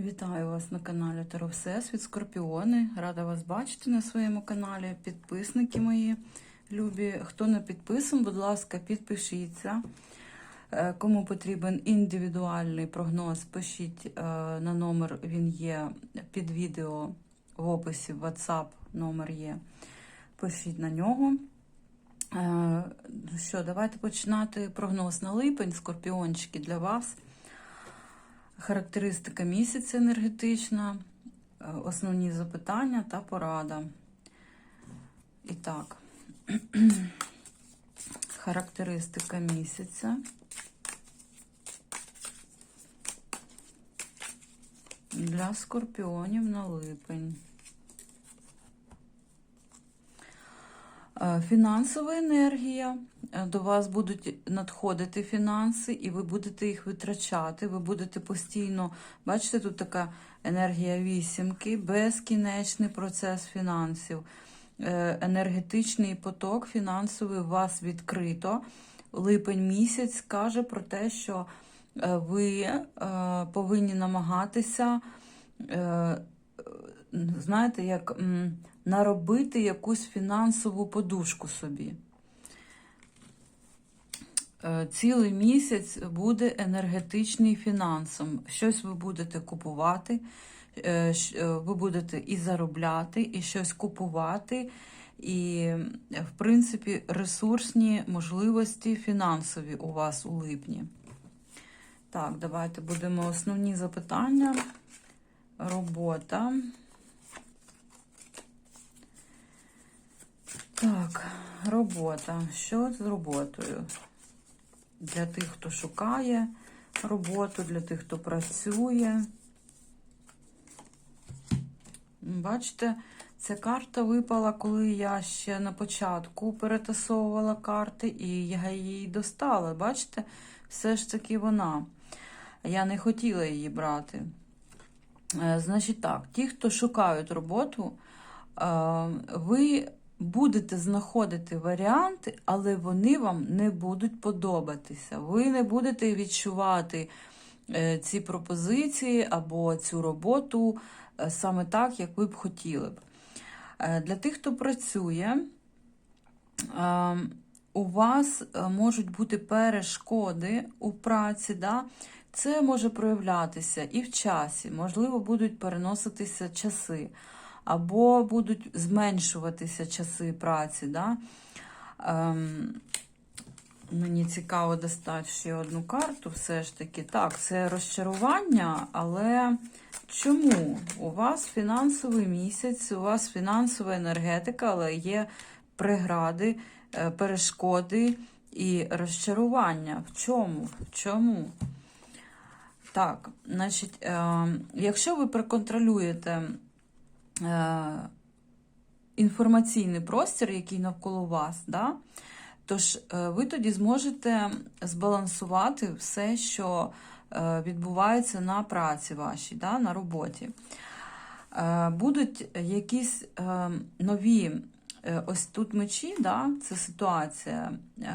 Вітаю вас на каналі Таро Всесвіт Скорпіони. Рада вас бачити на своєму каналі. Підписники мої любі. Хто не підписаний, будь ласка, підпишіться. Е, Кому потрібен індивідуальний прогноз, пишіть е, на номер, він є під відео в описі WhatsApp, номер є. Пишіть на нього. Е, Що, давайте починати прогноз на липень, скорпіончики для вас. Характеристика місяця енергетична, е, основні запитання та порада. І так, характеристика місяця. Для скорпіонів на липень. Е, Фінансова енергія. Е, До вас будуть надходити фінанси, і ви будете їх витрачати. Ви будете постійно, бачите, тут така енергія вісімки, безкінечний процес фінансів. Е, Енергетичний поток фінансовий у вас відкрито. Липень місяць каже про те, що е, ви повинні намагатися, знаєте, як наробити якусь фінансову подушку собі. Е, Цілий місяць буде енергетичний фінансом. Щось ви будете купувати, е, е, ви будете і заробляти, і щось купувати, і, в принципі, ресурсні можливості фінансові у вас у липні. Так, давайте будемо основні запитання. Робота. Так, робота. Що з роботою? Для тих, хто шукає роботу, для тих, хто працює. Бачите, ця карта випала, коли я ще на початку перетасовувала карти, і я її достала. Бачите, все ж таки вона. Я не хотіла її брати. Е, Значить так, ті, хто шукають роботу, е, ви будете знаходити варіанти, але вони вам не будуть подобатися. Ви не будете відчувати е, ці пропозиції або цю роботу е, саме так, як ви б хотіли б. Е, Для тих, хто працює, е, у вас можуть бути перешкоди у праці. Да? Це може проявлятися і в часі, можливо, будуть переноситися часи, або будуть зменшуватися часи праці. Да? Ем, мені цікаво достати ще одну карту, все ж таки. Так, це розчарування, але чому? У вас фінансовий місяць, у вас фінансова енергетика, але є прегради, е, перешкоди і розчарування. В чому? В чому? Так, значить, е, якщо ви проконтролюєте інформаційний простір, який навколо вас, да, тож е, ви тоді зможете збалансувати все, що е, відбувається на праці вашій, да, на роботі. Е, Будуть якісь е, нові, е, ось тут мечі, да, це ситуація. е,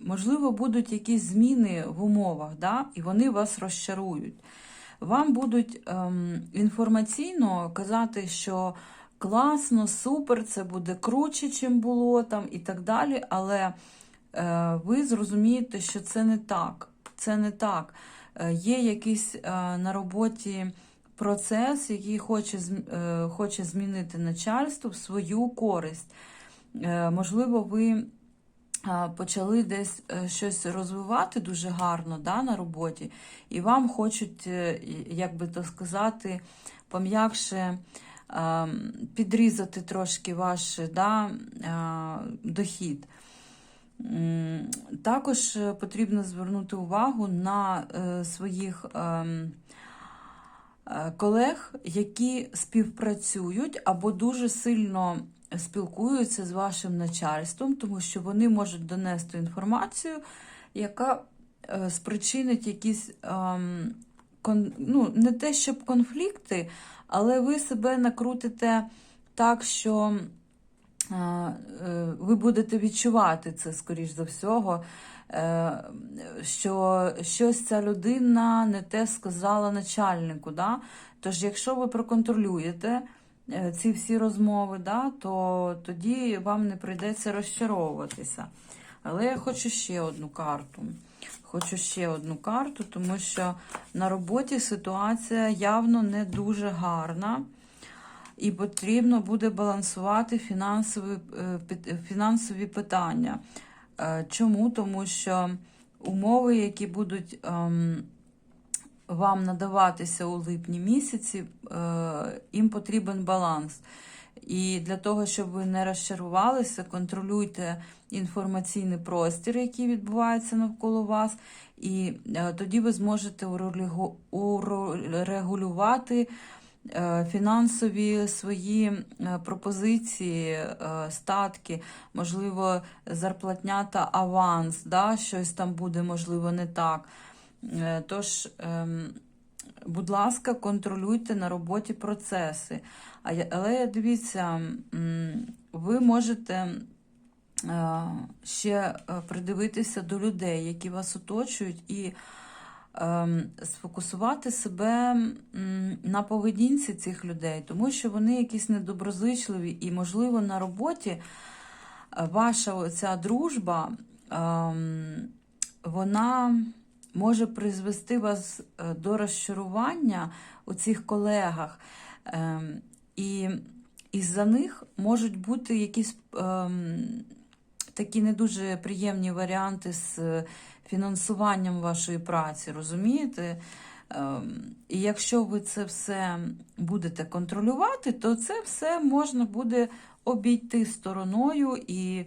Можливо, будуть якісь зміни в умовах, да, і вони вас розчарують. Вам будуть ем, інформаційно казати, що класно, супер, це буде круче, чим було там, і так далі. Але е, ви зрозумієте, що це не так. Це не так. Е, є якийсь е, на роботі процес, який хоче, е, хоче змінити начальство в свою користь. Е, можливо, ви почали десь е, щось розвивати дуже гарно да, на роботі, і вам хочуть, е, як би то сказати, пом'якше підрізати трошки ваш да, дохід. Також е, потрібно звернути увагу на е, своїх ем, е, колег, які співпрацюють або дуже сильно спілкуються з вашим начальством, тому що вони можуть донести інформацію, яка е, спричинить якісь ем, ну, не те, щоб конфлікти, але ви себе накрутите так, що е, ви будете відчувати це, скоріш за всього, е, що щось ця людина не те сказала начальнику. Да? Тож, якщо ви проконтролюєте е, ці всі розмови, да, то тоді вам не прийдеться розчаровуватися. Але я хочу ще одну карту. Хочу ще одну карту, тому що на роботі ситуація явно не дуже гарна. І потрібно буде балансувати фінансові, е, фінансові питання. Е, Чому? Тому що умови, які будуть ем, вам надаватися у липні місяці, е, їм потрібен баланс. І для того, щоб ви не розчарувалися, контролюйте інформаційний простір, який відбувається навколо вас, і е, тоді ви зможете урегулювати е, фінансові свої пропозиції, статки, можливо, зарплатня та аванс, да, щось там буде, можливо, не так. Е, Тож, ем, будь ласка, контролюйте на роботі процеси. Але дивіться, ви можете е, ще е, придивитися до людей, які вас оточують, і ем, сфокусувати себе на поведінці цих людей, тому що вони якісь недоброзичливі, і, можливо, на роботі ваша оця дружба, ем, вона може призвести вас е, до розчарування у цих колегах. Ем, І із-за них можуть бути якісь ем, такі не дуже приємні варіанти з фінансуванням вашої праці, розумієте? Ем, І якщо ви це все будете контролювати, то це все можна буде обійти стороною, і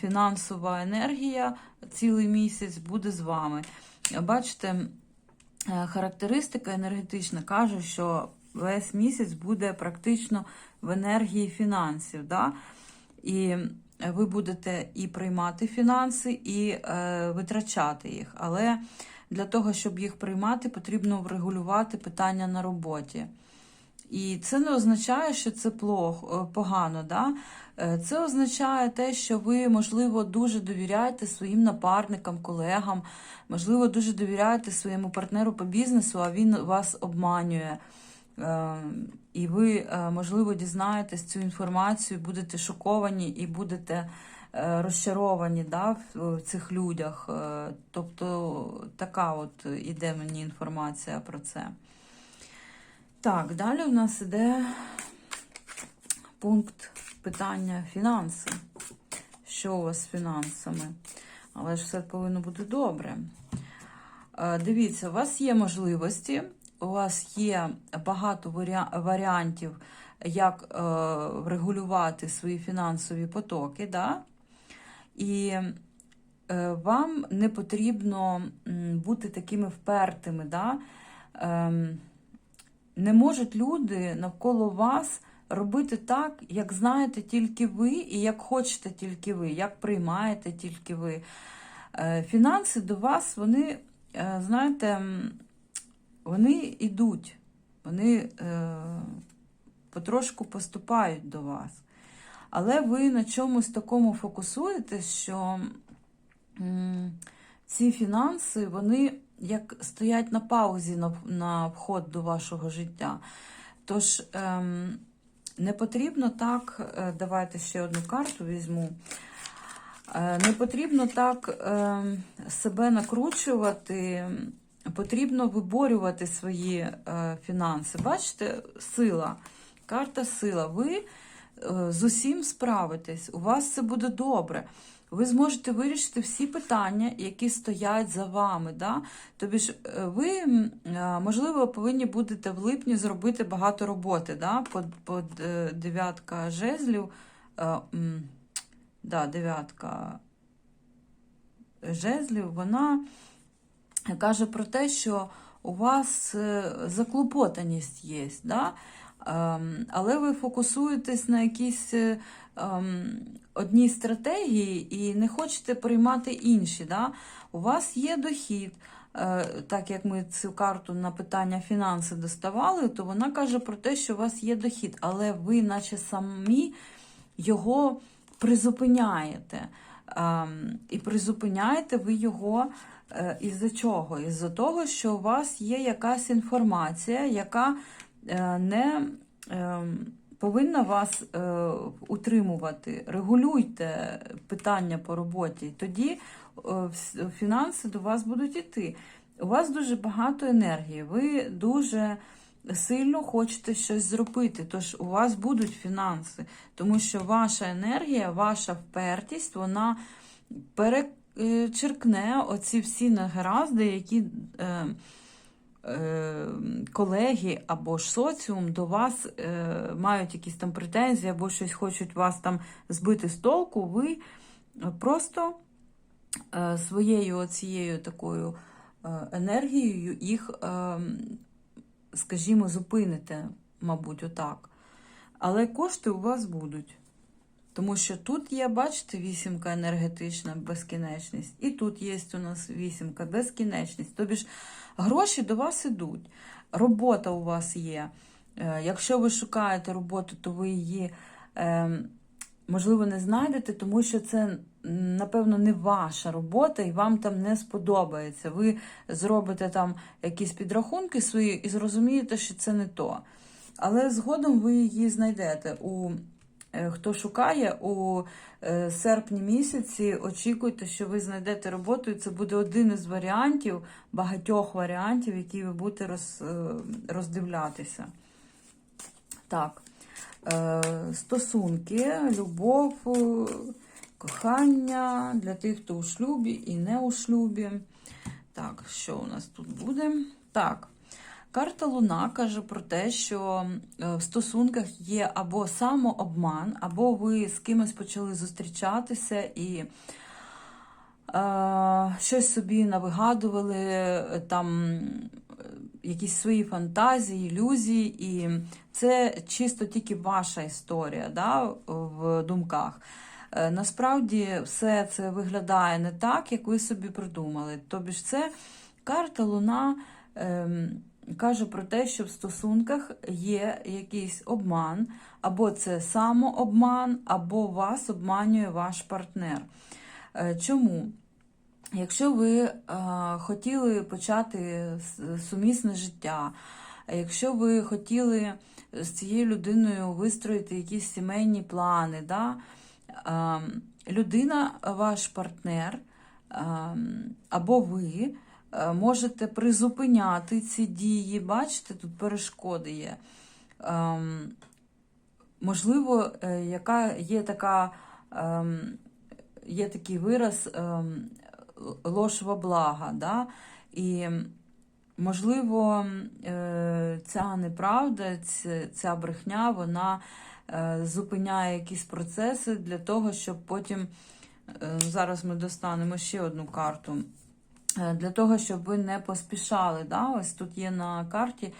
фінансова енергія цілий місяць буде з вами. Бачите, е, характеристика енергетична каже, що весь місяць буде практично в енергії фінансів. Да? І ви будете і приймати фінанси, і е, витрачати їх. Але для того, щоб їх приймати, потрібно врегулювати питання на роботі. І це не означає, що це плохо, погано. Да? Е, Це означає те, що ви, можливо, дуже довіряєте своїм напарникам, колегам, можливо, дуже довіряєте своєму партнеру по бізнесу, а він вас обманює. Е, І ви, е, можливо, дізнаєтесь цю інформацію, будете шоковані і будете е, розчаровані да, в цих людях. Е, Тобто така от іде мені інформація про це. Так, далі у нас іде пункт питання фінанси. Що у вас з фінансами? Але ж все повинно бути добре. Е, Дивіться, у вас є можливості, у вас є багато варіантів, як е, регулювати свої фінансові потоки. Да? І е, вам не потрібно бути такими впертими. Да? Не можуть люди навколо вас робити так, як знаєте тільки ви, і як хочете тільки ви, як приймаєте тільки ви. Е, Фінанси до вас, вони, е, знаєте, вони йдуть, вони е, потрошку поступають до вас. Але ви на чомусь такому фокусуєтесь, що ці фінанси, вони як стоять на паузі на, на вход до вашого життя. Тож ем, не потрібно так, е, давайте ще одну карту візьму. Е, Не потрібно так ем, себе накручувати, потрібно виборювати свої е, фінанси. Бачите, сила, карта сила. Ви з усім справитесь, у вас це буде добре. Ви зможете вирішити всі питання, які стоять за вами. Да? Тобі ж е, ви, е, можливо, повинні будете в липні зробити багато роботи. Да? Под, под е, дев'ятка жезлів. Да, дев'ятка жезлів, вона каже про те, що у вас заклопотаність є, да? Ем, але ви фокусуєтесь на якійсь е, ем, одній стратегії і не хочете приймати інші. Да? У вас є дохід. Е, Так як ми цю карту на питання фінанси доставали, то вона каже про те, що у вас є дохід, але ви, наче самі, його призупиняєте. Ем, І призупиняєте ви його е, із-за чого? Із-за того, що у вас є якась інформація, яка не ем, повинна вас е, утримувати. Регулюйте питання по роботі. Тоді е, фінанси до вас будуть йти. У вас дуже багато енергії, ви дуже сильно хочете щось зробити, тож у вас будуть фінанси, тому що ваша енергія, ваша впертість, вона перечеркне оці всі негаразди, які е, е, колеги або ж соціум до вас е, мають якісь там претензії, або щось хочуть вас там збити з толку, ви просто е, своєю цією такою е, енергією їх, е, скажімо, зупините, мабуть, отак. Але кошти у вас будуть. Тому що тут є, бачите, вісімка енергетична безкінечність, і тут є у нас вісімка безкінечність. Тобі ж гроші до вас ідуть, робота у вас є. Е, Якщо ви шукаєте роботу, то ви її, е, можливо, не знайдете, тому що це, напевно, не ваша робота і вам там не сподобається. Ви зробите там якісь підрахунки свої і зрозумієте, що це не то. Але згодом ви її знайдете. У хто шукає у е, серпні місяці, очікуйте, що ви знайдете роботу, і це буде один із варіантів, багатьох варіантів, які ви будете роз, е, роздивлятися. Так, е, стосунки, любов, е, кохання для тих, хто у шлюбі і не у шлюбі. Так, що у нас тут буде? Так. Карта Луна каже про те, що е, в стосунках є або самообман, або ви з кимось почали зустрічатися і е, щось собі навигадували, е, там е, якісь свої фантазії, ілюзії, і це чисто тільки ваша історія да, в думках. Насправді все це виглядає не так, як ви собі придумали. Тобі ж це карта Луна. ем, каже про те, що в стосунках є якийсь обман, або це самообман, або вас обманює ваш партнер. Е, Чому? Якщо ви е, хотіли почати сумісне життя, якщо ви хотіли з цією людиною вистроїти якісь сімейні плани, да, е, людина, ваш партнер е, або ви можете призупиняти ці дії. Бачите, тут перешкоди є. Ем, Можливо, е, яка є така, ем, є такий вираз ем, ложь во да? і можливо, е, ця неправда, ця, брехня, вона е, зупиняє якісь процеси для того, щоб потім е, зараз ми достанемо ще одну карту. Е, Для того, щоб ви не поспішали. Да? Ось тут є на карті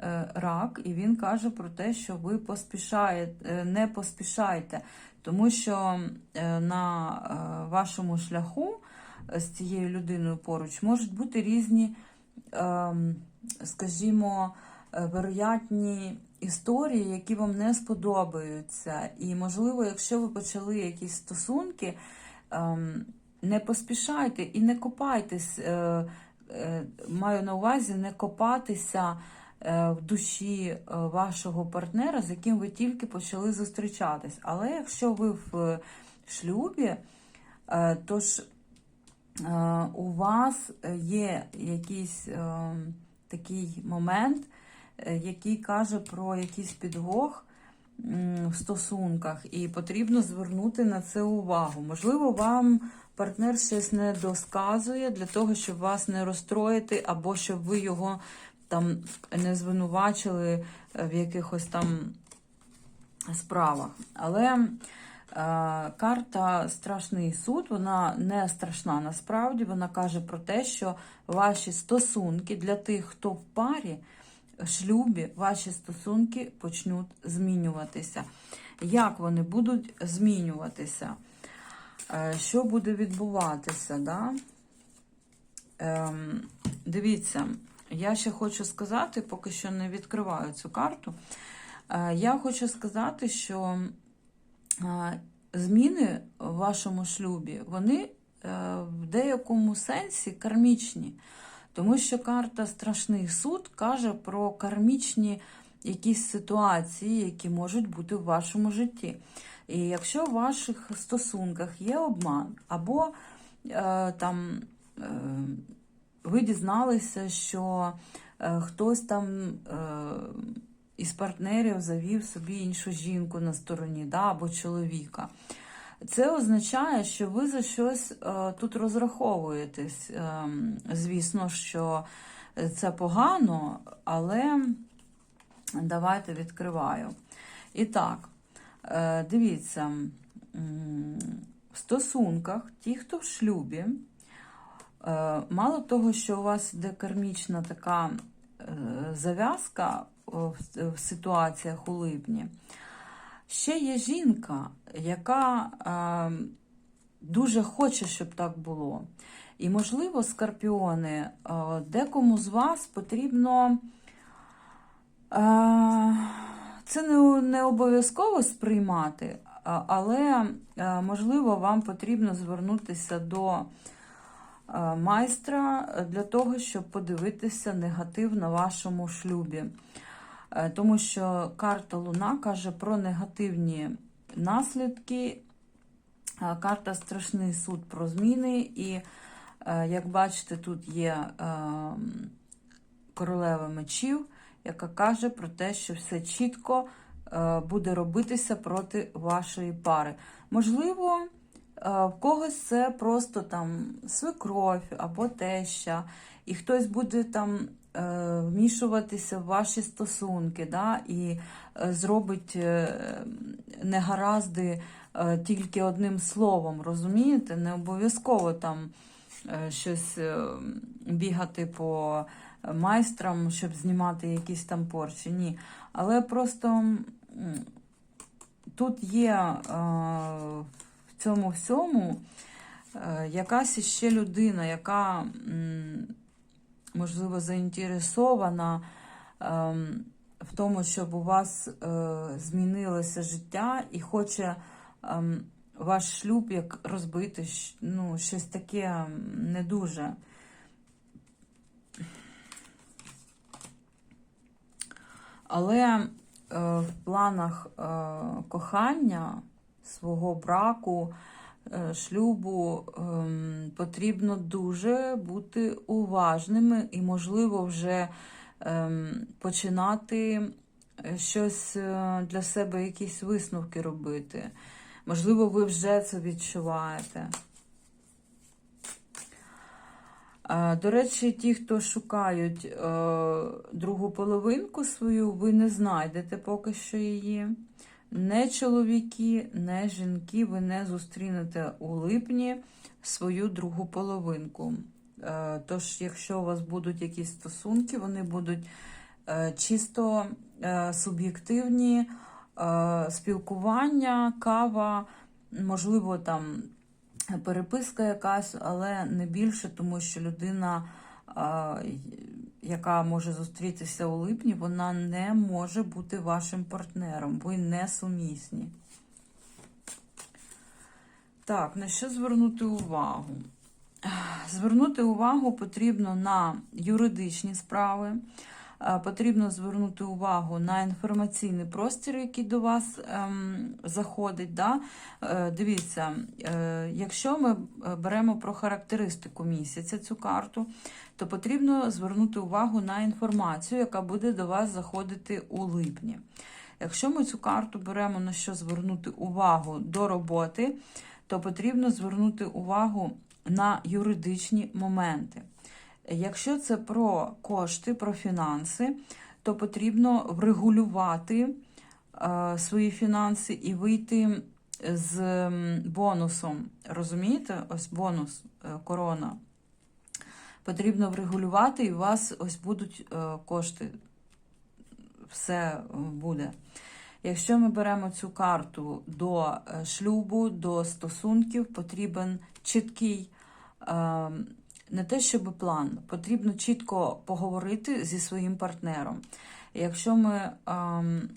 е, рак, і він каже про те, що ви поспішаєте, не поспішайте, тому що е, на вашому шляху з цією людиною поруч можуть бути різні, ем, скажімо, вероятні історії, які вам не сподобаються. І, можливо, якщо ви почали якісь стосунки, ем, не поспішайте і не копайтесь, е, е, маю на увазі не копатися е, в душі вашого партнера, з яким ви тільки почали зустрічатись. Але якщо ви в шлюбі, то ж у вас є якийсь такий момент, який каже про якийсь підвох в стосунках, і потрібно звернути на це увагу. Можливо, вам партнер щось не досказує для того, щоб вас не розстроїти, або щоб ви його там не звинувачили е, в якихось там справах. Але е, карта Страшний суд, вона не страшна насправді. Вона каже про те, що ваші стосунки для тих, хто в парі, шлюбі, ваші стосунки почнуть змінюватися. Як вони будуть змінюватися? Е, Що буде відбуватися? Да? Ем, дивіться, я ще хочу сказати, поки що не відкриваю цю карту. Е, Я хочу сказати, що е, зміни в вашому шлюбі, вони е, в деякому сенсі кармічні. Тому що карта Страшний суд каже про кармічні якісь ситуації, які можуть бути в вашому житті. І якщо в ваших стосунках є обман, або е, там е, ви дізналися, що е, хтось там е, із партнерів завів собі іншу жінку на стороні, да, або чоловіка. Це означає, що ви за щось е, тут розраховуєтесь. Е, звісно, що це погано, але давайте відкриваю. І так, дивіться, в стосунках, ті, хто в шлюбі, е, мало того, що у вас йде кармічна така е, зав'язка в, ситуаціях у липні, ще є жінка, яка е, дуже хоче, щоб так було. І, можливо, скорпіони, е, декому з вас потрібно. Це не, не обов'язково сприймати, але, можливо, вам потрібно звернутися до майстра для того, щоб подивитися негатив на вашому шлюбі. Е, Тому що карта Луна каже про негативні наслідки. Е, Карта Страшний суд про зміни. І, е, як бачите, тут є е, королева мечів, яка каже про те, що все чітко е, буде робитися проти вашої пари. Можливо, е, в когось це просто там свекровь або теща, і хтось буде там е, вмішуватися в ваші стосунки, да, і зробить негаразди тільки одним словом, розумієте? Не обов'язково там щось е, бігати по майстрам, щоб знімати якісь там порчі. Ні. Але просто тут є е, в цьому всьому е, якась ще людина, яка, можливо, заінтересована в тому, щоб у вас е, змінилося життя і хоче ем, ваш шлюб як розбити, ну, щось таке не дуже. Але е, в планах е, кохання, свого браку, е, шлюбу ем, потрібно дуже бути уважними і, можливо, вже ем, починати е, щось е, для себе, якісь висновки робити. Можливо, ви вже це відчуваєте. Е, До речі, ті, хто шукають е, другу половинку свою, ви не знайдете поки що її. Не чоловіки, не жінки, ви не зустрінете у липні свою другу половинку. Е, Тож, якщо у вас будуть якісь стосунки, вони будуть чисто суб'єктивні, спілкування, кава, можливо, там переписка якась, але не більше, тому що людина, яка може зустрітися у липні, вона не може бути вашим партнером. Ви не сумісні. Так, на що звернути увагу? Звернути увагу потрібно на юридичні справи. Е, Потрібно звернути увагу на інформаційний простір, який до вас ем, заходить. Да? Е, дивіться, е, якщо ми е, беремо про характеристику місяця цю карту, то потрібно звернути увагу на інформацію, яка буде до вас заходити у липні. Якщо ми цю карту беремо на що звернути увагу до роботи, то потрібно звернути увагу на юридичні моменти. Якщо це про кошти, про фінанси, то потрібно врегулювати е, свої фінанси і вийти з бонусом. Розумієте? Ось бонус, е, корона. Потрібно врегулювати, і у вас ось будуть е, кошти. Все буде. Якщо ми беремо цю карту до шлюбу, до стосунків, потрібен чіткий. Е, не те, щоб план, потрібно чітко поговорити зі своїм партнером. Якщо ми ем,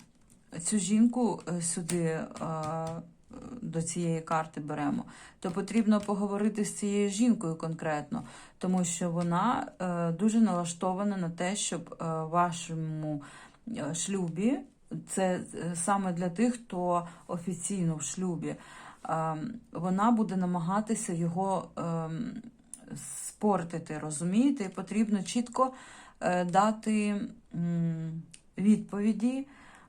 цю жінку е, сюди е, до цієї карти беремо, то потрібно поговорити з цією жінкою конкретно, тому що вона е, дуже налаштована на те, щоб е, вашому е, шлюбі, це е, саме для тих, хто офіційно в шлюбі, е, вона буде намагатися його е, спортити, розумієте? Потрібно чітко е, дати відповіді,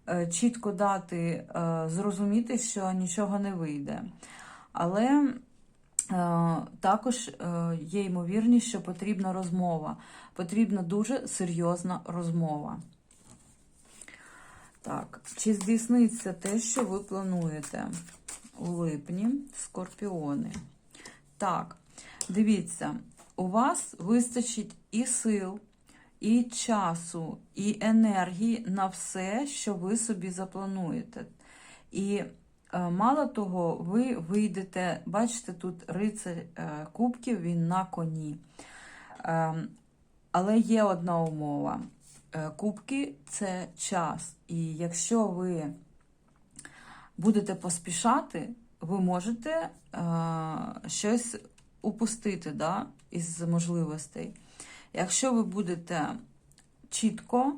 е, чітко дати е, зрозуміти, що нічого не вийде. Але також є ймовірність, що потрібна розмова. Потрібна дуже серйозна розмова. Так, чи здійсниться те, що ви плануєте у липні, скорпіони? Так, дивіться, у вас вистачить і сил, і часу, і енергії на все, що ви собі заплануєте. І е, мало того, ви вийдете, бачите, тут рицар е, кубків, він на коні. Е, але є одна умова. Кубки це час. І якщо ви будете поспішати, ви можете щось упустити да, із можливостей. Якщо ви будете чітко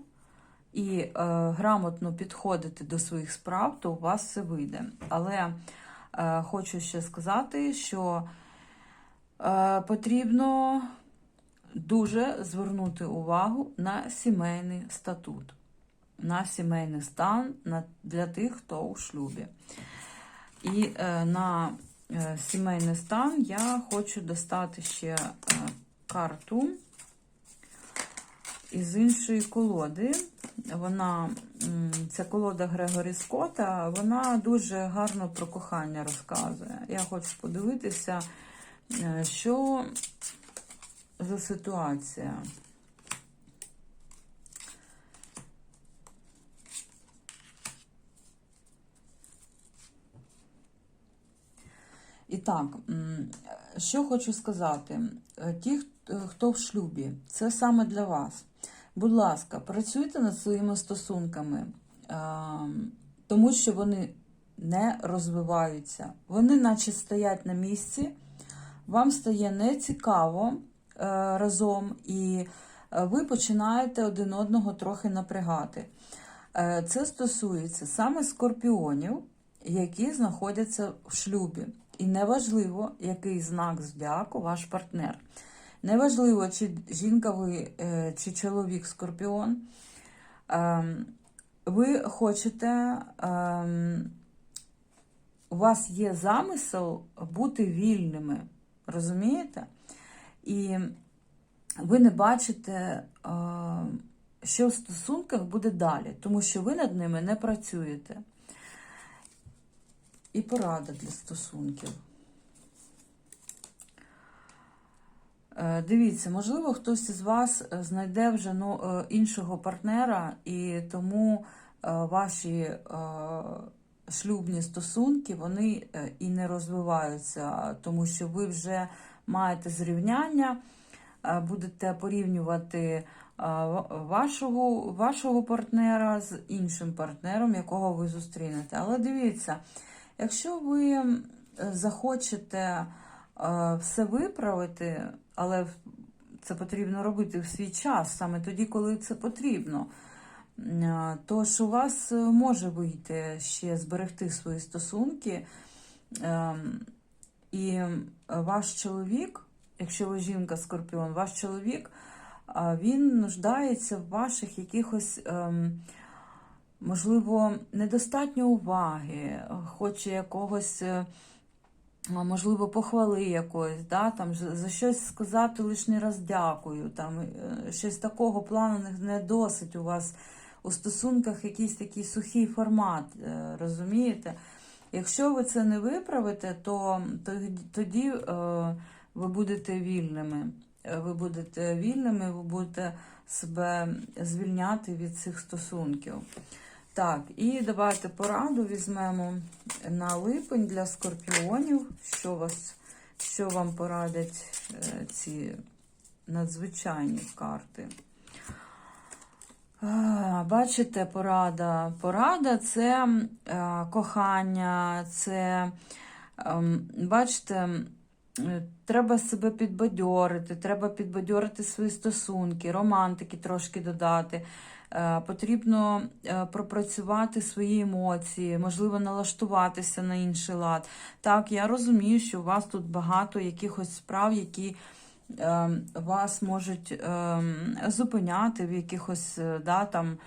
і е, грамотно підходити до своїх справ, то у вас все вийде. Але е, хочу ще сказати, що е, потрібно дуже звернути увагу на сімейний статут, на сімейний стан на, для тих, хто у шлюбі. І е, на сімейний стан я хочу достати ще е, карту із іншої колоди. Вона, це колода Грегорі Скотта, вона дуже гарно про кохання розказує. Я хочу подивитися, е, що за ситуація. І так, що хочу сказати. Е, Ті, хто в шлюбі, це саме для вас. Будь ласка, працюйте над своїми стосунками, е, тому що вони не розвиваються. Вони, наче стоять на місці, вам стає нецікаво е, разом, і е, ви починаєте один одного трохи напрягати. Е, Це стосується саме скорпіонів, які знаходяться в шлюбі. І неважливо, який знак зодіаку ваш партнер. Неважливо, чи жінка ви, е, чи чоловік скорпіон. Ем, Ви хочете, ем, у вас є замисел бути вільними, розумієте? І ви не бачите, е, що в стосунках буде далі, тому що ви над ними не працюєте. І порада для стосунків. Е, Дивіться, можливо, хтось із вас е, знайде вже ну, е, іншого партнера, і тому ваші шлюбні стосунки вони і не розвиваються, тому що ви вже маєте зрівняння, будете порівнювати вашого, вашого партнера з іншим партнером, якого ви зустрінете. Але дивіться, якщо ви захочете е, все виправити, але це потрібно робити в свій час, саме тоді, коли це потрібно. Е, Тож у вас е, може вийти ще зберегти свої стосунки, і е, ваш чоловік, якщо ви жінка скорпіон, ваш чоловік, він нуждається в ваших якихось, ем, можливо, недостатньо уваги, хоче якогось. е, можливо, похвали якоїсь, да, там, за щось сказати лишній раз дякую, там, е, щось такого плану не- досить у вас у стосунках якийсь такий сухий формат, е, розумієте? Якщо ви це не виправите, то тоді- ви будете вільними. Ви будете вільними, ви будете себе звільняти від цих стосунків. Так, і давайте пораду візьмемо на липень для скорпіонів. Що, вас, що вам порадять е, ці надзвичайні карти? Бачите, порада. Порада це е, кохання, це, ем, бачите, треба себе підбадьорити, треба підбадьорити свої стосунки, романтики трошки додати. Е, Потрібно е, пропрацювати свої емоції, можливо, налаштуватися на інший лад. Так, я розумію, що у вас тут багато якихось справ, які е, вас можуть е, зупиняти в якихось е, да, там,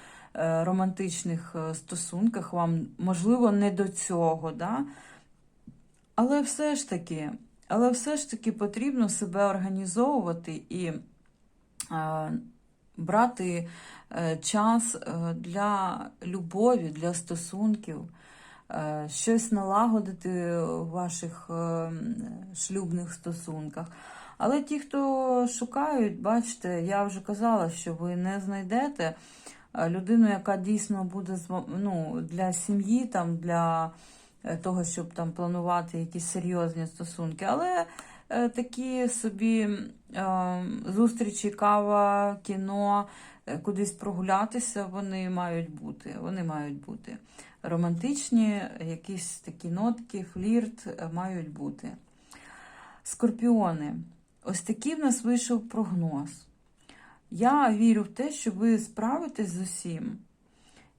романтичних стосунках. Вам можливо не до цього. Да? Але все ж таки, але все ж таки потрібно себе організовувати і брати е, час е, для любові, для стосунків, е, щось налагодити у ваших шлюбних стосунках. Але ті, хто шукають, бачите, я вже казала, що ви не знайдете людину, яка дійсно буде ну, для сім'ї, там, для того, щоб там планувати якісь серйозні стосунки. Але такі собі зустрічі, кава, кіно, е, кудись прогулятися, вони мають бути. Вони мають бути. Романтичні, якісь такі нотки, флірт е, мають бути. Скорпіони. Ось такий в нас вийшов прогноз. Я вірю в те, що ви справитесь з усім.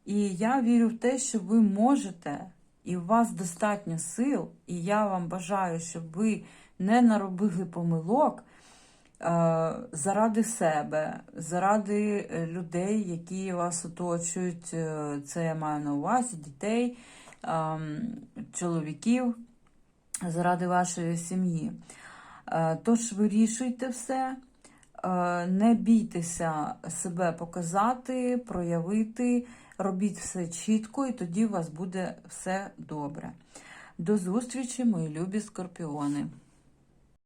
І я вірю в те, що ви можете, і у вас достатньо сил, і я вам бажаю, щоб ви не наробили помилок е, заради себе, заради е, людей, які вас оточують. Е, Це я маю на увазі дітей, ем, чоловіків, заради вашої сім'ї. Е, Тож вирішуйте все, е, не бійтеся себе показати, проявити, робіть все чітко, і тоді у вас буде все добре. До зустрічі, мої любі скорпіони!